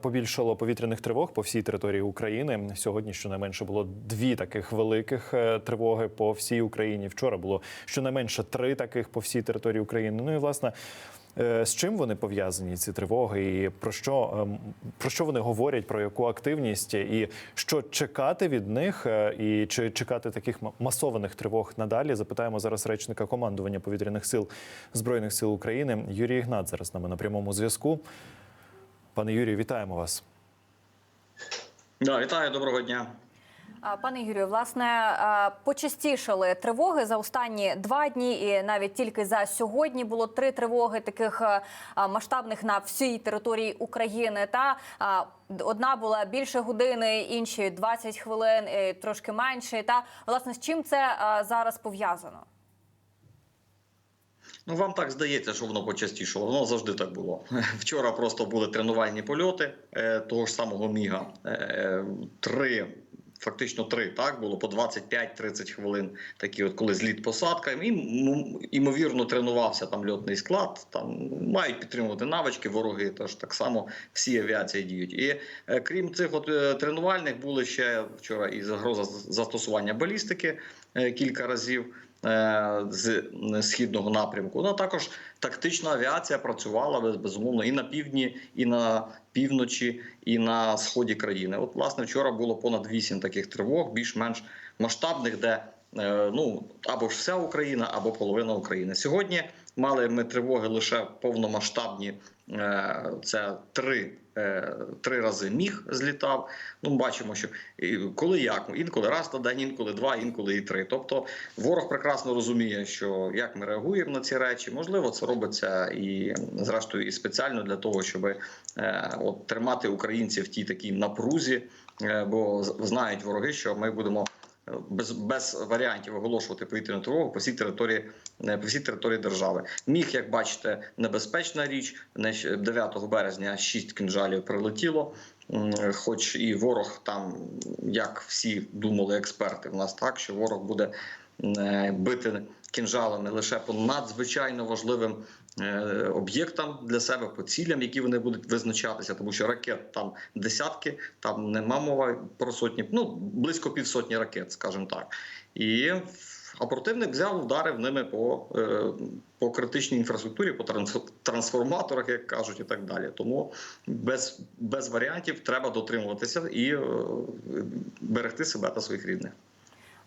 Побільшало повітряних тривог по всій території України. Сьогодні щонайменше було дві таких великих е, тривоги по всій Україні. Вчора було щонайменше три таких по всій території України. Ну і власне. е, З чим вони пов'язані ці тривоги, і про що ем, про що вони говорять, про яку активність, і що чекати від них, е, і чи чекати таких масованих тривог надалі? Запитаємо зараз речника командування повітряних сил збройних сил України Юрій Ігнат зараз з нами на прямому зв'язку. Пане Юрію, вітаємо вас. Да, вітаю, доброго дня. Пане Юрію, власне, почастішали тривоги за останні два дні, і навіть тільки за сьогодні було три тривоги таких масштабних на всій території України. Та одна була більше години, інші 20 хвилин, трошки менше. Та власне з чим це зараз пов'язано? Ну вам так здається, що воно почастішало. Воно завжди так було. Вчора просто були тренувальні польоти е, того ж самого Міга. Е, три. Фактично три так було по 25-30 хвилин. Такі, от коли зліт посадка, і ну, ймовірно тренувався там льотний склад. Там мають підтримувати навички вороги. Тож так само всі авіації діють. І е, крім цих от е, тренувальних, були ще вчора і загроза застосування балістики е, кілька разів з східного напрямку. Ну а також тактична авіація працювала без- безумовно і на півдні, і на півночі, і на сході країни. От, власне, вчора було понад вісім таких тривог, більш-менш масштабних, де е, ну або ж вся Україна, або половина України. Сьогодні мали ми тривоги лише повномасштабні. е, Це три, е, три рази міг злітав. Ну, бачимо, що коли як інколи раз на день, інколи два, інколи і три. Тобто ворог прекрасно розуміє, що як ми реагуємо на ці речі. Можливо, це робиться і зрештою і спеціально для того, щоб е, от тримати українців в тій такій напрузі, е, бо знають вороги, що ми будемо. Без, без варіантів оголошувати повітряну тривогу по всій території е, по всій території держави. Міг, як бачите, небезпечна річ. 9 березня 6 кінжалів прилетіло. Хоч і ворог там, як всі думали експерти, в нас так, що ворог буде е, бити кінжалами лише по надзвичайно важливим е, об'єктам для себе, по цілям, які вони будуть визначатися, тому що ракет там десятки, там нема мова про сотні, ну близько півсотні ракет, скажімо так. І а противник взяв, ударив ними по, е, по критичній інфраструктурі, по трансформаторах, як кажуть, і так далі. Тому без, без варіантів треба дотримуватися і е, берегти себе та своїх рідних.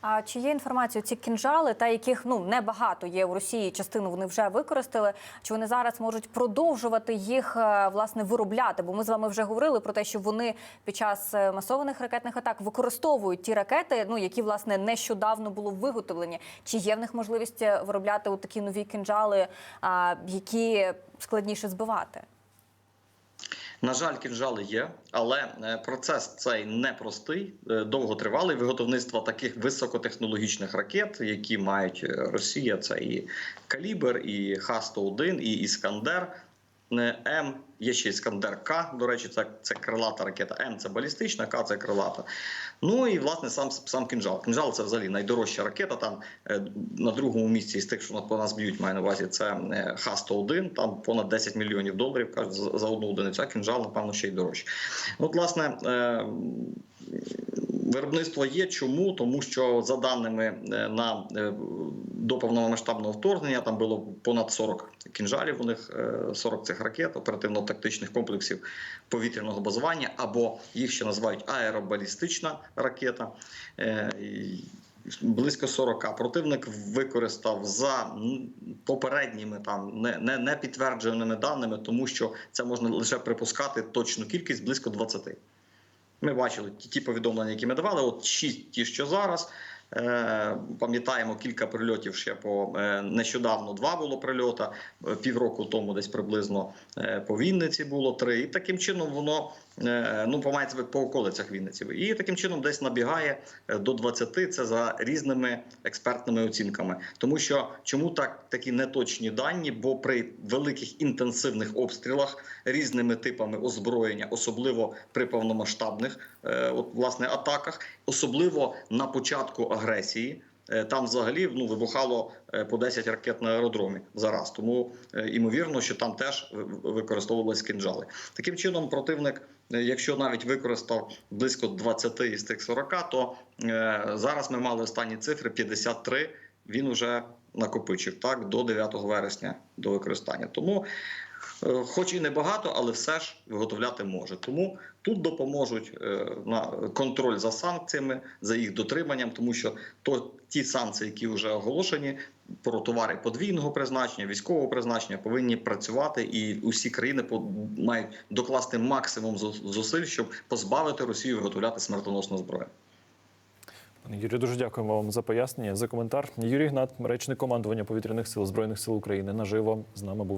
А чи є інформація ці кінжали, та яких ну небагато є в Росії? Частину вони вже використали. Чи вони зараз можуть продовжувати їх е, власне виробляти? Бо ми з вами вже говорили про те, що вони під час е, масованих ракетних атак використовують ті ракети, ну які власне нещодавно було виготовлені. Чи є в них можливість е, виробляти от такі нові кінжали, які складніше збивати? На жаль, кінжали є, але е, процес цей непростий, е, довготривалий виготовництва таких високотехнологічних ракет, які мають е, Росія. Це і Калібр, і Х-101, і Іскандер. М є ще Іскандер К. До речі, це, це крилата ракета. М це балістична, К це крилата. Ну і власне сам сам кінжал. Кінжал це взагалі найдорожча ракета. Там е, на другому місці з тих, що по нас б'ють, маю на увазі, це е, Х-101, Там понад 10 мільйонів доларів кажуть за, одну одиницю. А кінжал, напевно, ще й дорожче. От, власне. Е, Виробництво є чому, тому що за даними на до повномасштабного вторгнення там було понад 40 кінжалів. У них е, 40 цих ракет, оперативно-тактичних комплексів повітряного базування, або їх ще називають аеробалістична ракета. Е, Близько 40. Противник використав за попередніми там не, не, не підтвердженими даними, тому що це можна лише припускати точну кількість близько 20. Ми бачили ті, ті повідомлення, які ми давали. От шість ті, що зараз. Е, пам'ятаємо кілька прильотів ще по е, нещодавно. Два було прильота е, півроку тому, десь приблизно по Вінниці було три. І таким чином воно ну помається по околицях Вінниці. І таким чином десь набігає до 20, Це за різними експертними оцінками. Тому що чому так такі неточні дані? Бо при великих інтенсивних обстрілах різними типами озброєння, особливо при повномасштабних от власне атаках, особливо на початку агресії. е, Там взагалі ну вибухало е, по 10 ракет на аеродромі зараз. Тому е, ймовірно, що там теж ви- використовувались кинджали. Таким чином, противник е, якщо навіть використав близько 20 із тих 40, то е, зараз ми мали останні цифри 53, Він уже накопичив так до 9 вересня до використання. Тому, е, хоч і небагато, але все ж виготовляти може. Тому тут допоможуть е, на контроль за санкціями, за їх дотриманням, тому що то ті санкції, які вже оголошені, про товари подвійного призначення, військового призначення повинні працювати, і усі країни мають докласти максимум зу- зусиль, щоб позбавити Росію виготовляти смертоносну зброю. Пане Юрію, дуже дякуємо вам за пояснення, за коментар. Юрій Гнат, речник командування повітряних сил збройних сил України, наживо з нами був.